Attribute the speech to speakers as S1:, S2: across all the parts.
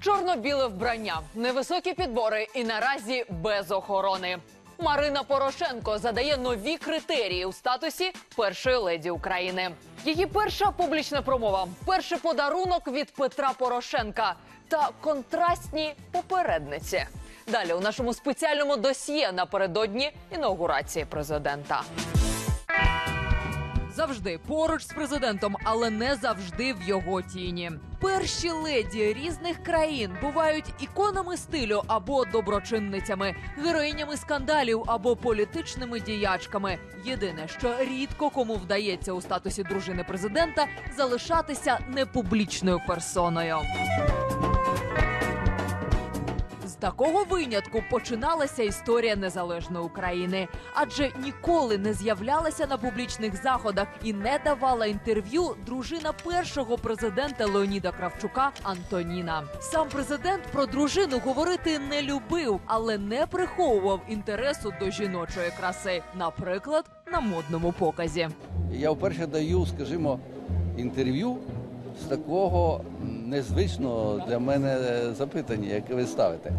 S1: Чорно-біле вбрання, невисокі підбори і наразі без охорони. Марина Порошенко задає нові критерії у статусі першої леді України. Її перша публічна промова, перший подарунок від Петра Порошенка та контрастні попередниці. Далі у нашому спеціальному досьє напередодні інаугурації президента. Завжди поруч з президентом, але не завжди в його тіні. Перші леді різних країн бувають іконами стилю або доброчинницями, героїнями скандалів або політичними діячками. Єдине, що рідко кому вдається у статусі дружини президента залишатися непублічною персоною. Такого винятку починалася історія незалежної України, адже ніколи не з'являлася на публічних заходах і не давала інтерв'ю дружина першого президента Леоніда Кравчука Антоніна. Сам президент про дружину говорити не любив, але не приховував інтересу до жіночої краси, наприклад, на модному показі.
S2: Я вперше даю, скажімо, інтерв'ю з такого незвичного для мене запитання, яке ви ставите.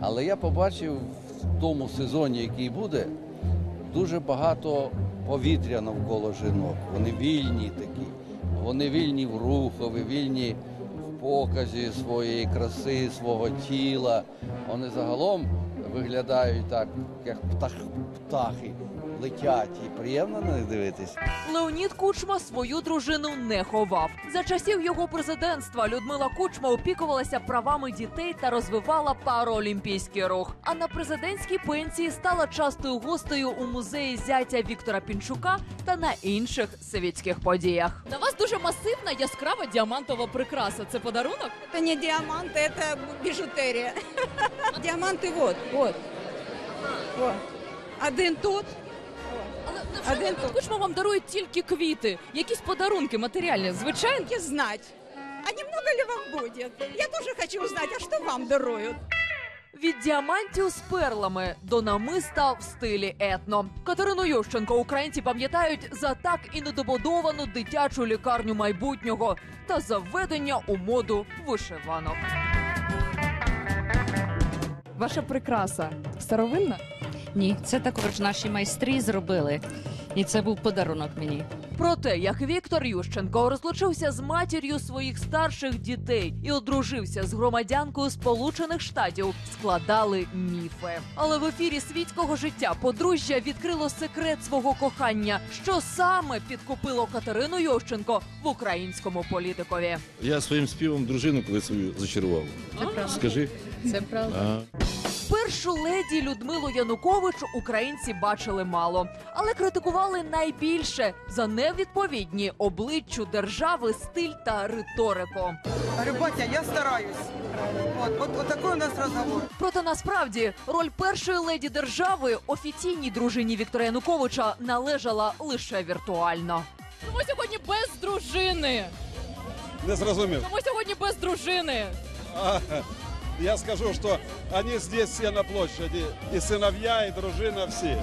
S2: Але я побачив в тому сезоні, який буде, дуже багато повітря навколо жінок. Вони вільні такі, вони вільні в рухові, вільні в показі своєї краси, свого тіла. Вони загалом виглядають так, як птах, птахи, летять. І приємно на них дивитись.
S1: Леонід Кучма свою дружину не ховав. За часів його президентства Людмила Кучма опікувалася правами дітей та розвивала параолімпійський рух. А на президентській пенсії стала частою гостею у музеї зятя Віктора Пінчука та на інших совєтських подіях.
S3: На вас дуже масивна яскрава діамантова прикраса. Це подарунок?
S4: Это не диаманты, это бижутерия. Диаманты вот, вот. Вот. Один тут. один тут.
S3: Кучма вам дарує тільки квіти, якісь подарунки матеріальні. Звичайно.
S4: Не знать. А немного ли вам будет? Я тоже хочу узнать, а что вам даруют?
S1: Від діамантів з перлами до намиста в стилі етно. Катерину Ющенко українці пам'ятають за так і недобудовану дитячу лікарню майбутнього та за введення у моду вишиванок.
S3: Ваша прикраса старовинна?
S5: Ні, це також наші майстри зробили. І це був подарунок мені.
S1: Про те, як Віктор Ющенко розлучився з матір'ю своїх старших дітей і одружився з громадянкою Сполучених Штатів, складали міфи. Але в ефірі світського життя подружжя відкрило секрет свого кохання, що саме підкупило Катерину Ющенко в українському політикові.
S6: Я своїм співом дружину коли свою зачарував. Скажи.
S3: Це правда.
S6: А,
S1: Першу леді Людмилу Янукович українці бачили мало, але критикували найбільше за невідповідні обличчю держави, стиль та риторику.
S7: Говорю, батя, я стараюсь. Вот, вот, вот такой у нас разговор.
S1: Проте насправді роль першої леді держави офіційній дружині Віктора Януковича належала лише віртуально.
S3: Чому сьогодні без дружини?
S8: Не зрозумів.
S3: Чому сьогодні без дружини?
S8: А, я скажу, что они здесь все на площади. И сыновья, и дружина, все.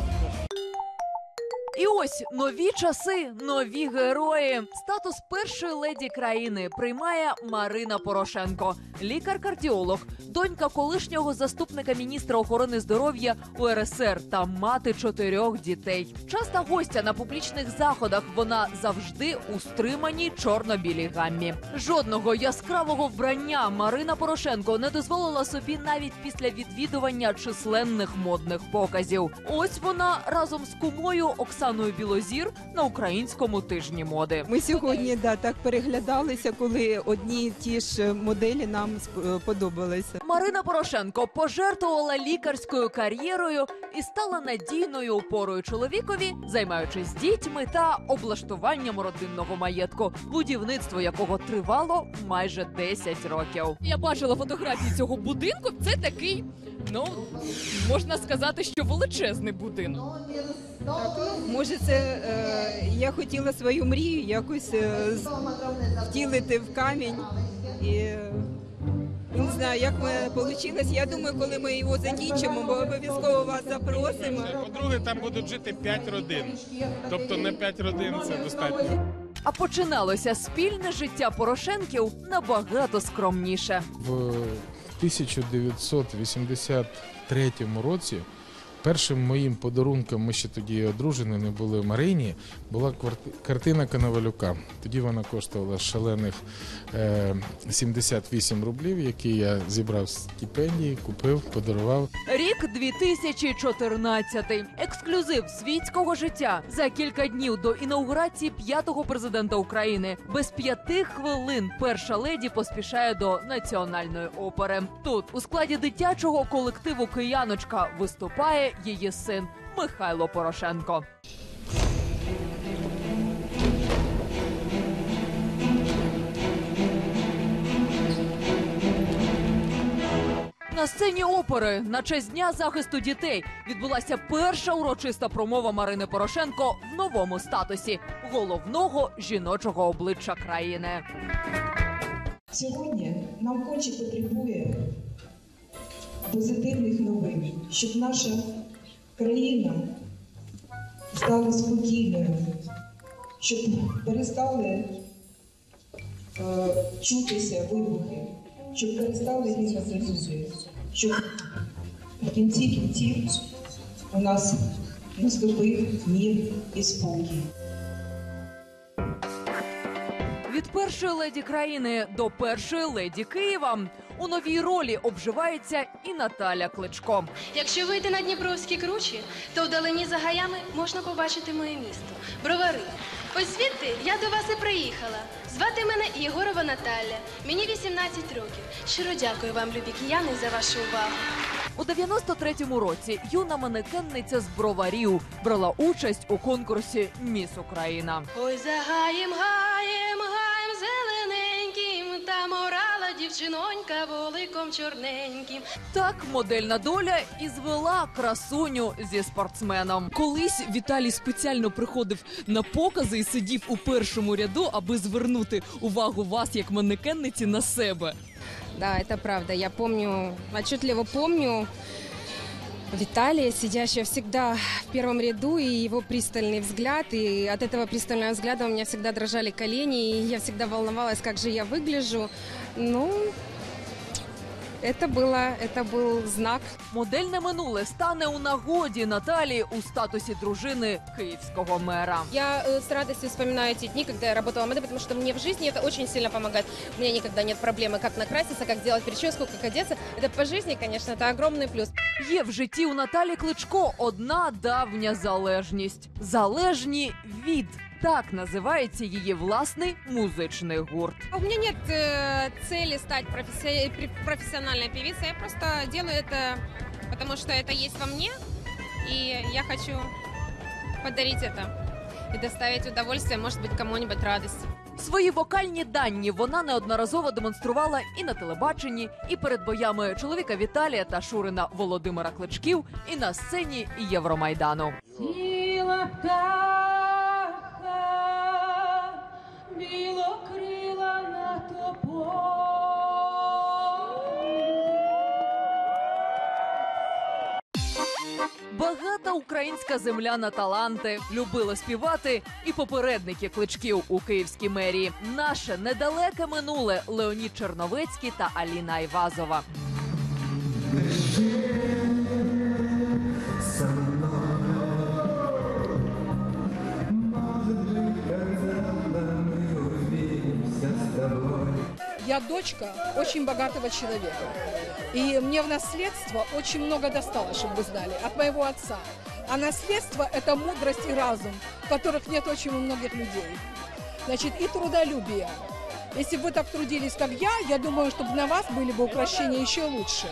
S1: Ось нові часи, нові герої. Статус першої леді країни приймає Марина Порошенко, лікар-кардіолог, донька колишнього заступника міністра охорони здоров'я УРСР та мати чотирьох дітей. Часта гостя на публічних заходах. Вона завжди у стриманій чорно-білій гаммі. Жодного яскравого вбрання Марина Порошенко не дозволила собі навіть після відвідування численних модних показів. Ось вона разом з кумою Оксаною Білозір на українському тижні моди.
S9: Ми сьогодні да, так переглядалися, коли одні і ті ж моделі нам сп- подобалися.
S1: Марина Порошенко пожертвувала лікарською кар'єрою і стала надійною опорою чоловікові, займаючись дітьми та облаштуванням родинного маєтку, будівництво якого тривало майже 10 років.
S3: Я бачила фотографії цього будинку. Це такий, ну можна сказати, що величезний будинок.
S9: Може, це е, я хотіла свою мрію якось е, з- втілити в камінь. І е, не знаю, як ми вийшло. Я думаю, коли ми його закінчимо, ми обов'язково вас запросимо.
S10: По-друге, там будуть жити 5 родин. Тобто не 5 родин це достатньо.
S1: А починалося спільне життя Порошенків набагато скромніше.
S11: в
S10: 1983 році першим моїм подарунком, ми ще тоді одружені, не були Марині, була картина Коновалюка. Тоді вона коштувала шалених е, 78 рублів, які я зібрав з стипендії, купив, подарував.
S1: Рік 2014. Ексклюзив світського життя за кілька днів до інаугурації п'ятого президента України. Без п'яти хвилин перша леді поспішає до національної опери. Тут у складі дитячого колективу Кияночка виступає її син Михайло Порошенко. На сцені опери на честь дня захисту дітей відбулася перша урочиста промова Марини Порошенко в новому статусі головного жіночого обличчя країни.
S11: Сьогодні нам конче потребує позитивних новин, щоб наша країна стала спокійною, щоб перестали е, чутися вибухи, щоб перестали різати люди, щоб в кінці кінців у нас наступив мір і спокій.
S1: Від першої леді країни до першої леді Києва у новій ролі обживається і Наталя Кличко.
S12: Якщо вийти на Дніпровські кручі, то вдалині за гаями можна побачити моє місто Бровари. Ось звідти я до вас і приїхала. Звати мене Єгорова Наталя. Мені 18 років. Щиро дякую вам, любі кияни, за вашу увагу.
S1: У 93-му році юна манекенниця з броварів брала участь у конкурсі Міс Україна.
S12: Ой, за гаєм, гаєм, гаєм дівчинонька воликом чорненьким.
S1: Так модельна доля і звела красуню зі спортсменом.
S3: Колись Віталій спеціально приходив на покази і сидів у першому ряду, аби звернути увагу вас як манекенниці на себе.
S9: Да, это правда. Я помню, отчетливо помню Виталия, сидящего всегда в первом ряду, и его пристальный взгляд. И от этого пристального взгляда у меня всегда дрожали колени, и я всегда волновалась, как же я выгляжу. Ну, это было, это был знак.
S1: Модельне минуле стане у нагоді Наталі у статусі дружини київського мера.
S9: Я э, с радостью вспоминаю эти дни, когда я работала моделью, потому что мне в жизни это очень сильно помогает. У меня никогда нет проблемы, как накраситься, как сделать прическу, как одеться. Это по жизни, конечно, это огромный плюс.
S1: Є в житті у Наталі Кличко одна давня залежність залежні від. Так називається її власний музичний гурт.
S9: У меня нет э, цели стать професси- пре- профессиональной певицей. Я просто делаю это, потому что это есть во мне, и я хочу подарить это и доставить удовольствие, может быть, кому-нибудь радость.
S1: Свої вокальні дані вона неодноразово демонструвала і на телебаченні, і перед боями чоловіка Віталія та Шурина Володимира Кличків, і на сцені Євромайдану.
S13: Сіла
S1: Багата українська земля на таланти любила співати і попередники кличків у київській мерії. Наше недалеке минуле Леонід Черновецький та Аліна Айвазова.
S14: Я дочка очень богатого человека. И мне в наследство очень много досталось, чтобы вы знали, от моего отца. А наследство – это мудрость и разум, которых нет очень у многих людей. Значит, и трудолюбие. Если бы вы так трудились, как я, я думаю, чтобы на вас были бы украшения еще лучше.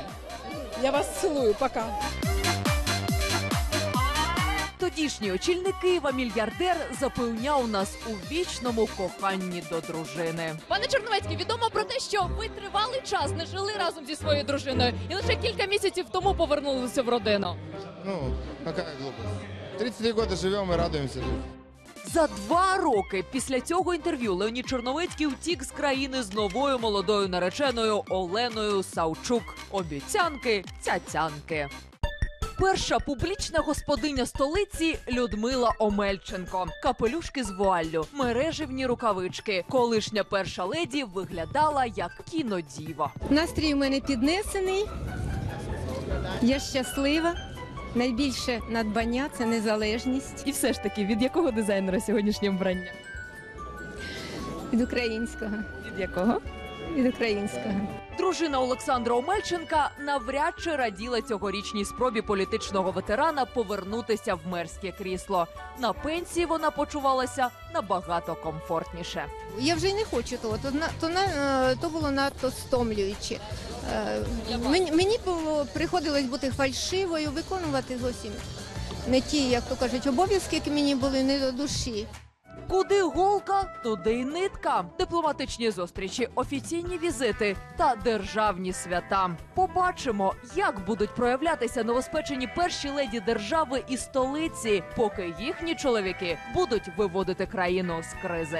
S14: Я вас целую. Пока.
S1: Тодішній очільник Києва мільярдер запевняв нас у вічному коханні до дружини.
S3: Пане Чорновецький, відомо про те, що ви тривалий час не жили разом зі своєю дружиною і лише кілька місяців тому повернулися в родину.
S15: Ну, какая глупость. 33 года живем и радуемся.
S1: За два роки після цього інтерв'ю Леонід Чорновицький втік з країни з новою молодою нареченою Оленою Савчук. Обіцянки, цяцянки. Перша публічна господиня столиці Людмила Омельченко. Капелюшки з вуаллю, мереживні рукавички. Колишня перша леді виглядала як кінодіва.
S16: Настрій у мене піднесений. Я щаслива. Найбільше надбання це незалежність.
S3: І все ж таки, від якого дизайнера сьогоднішнє вбрання?
S16: Від українського.
S3: Від якого?
S16: Від українського.
S1: Дружина Олександра Омельченка навряд чи раділа цьогорічній спробі політичного ветерана повернутися в мерське крісло. На пенсії вона почувалася набагато комфортніше.
S16: Я вже й не хочу того. То, на- то, на, е, то було надто стомлююче. Е, Мені, мені було приходилось бути фальшивою, виконувати зовсім не ті, як то кажуть, обов'язки, які мені були не до душі.
S1: Куди голка, туди й нитка. Дипломатичні зустрічі, офіційні візити та державні свята. Побачимо, як будуть проявлятися новоспечені перші леді держави і столиці, поки їхні чоловіки будуть виводити країну з кризи.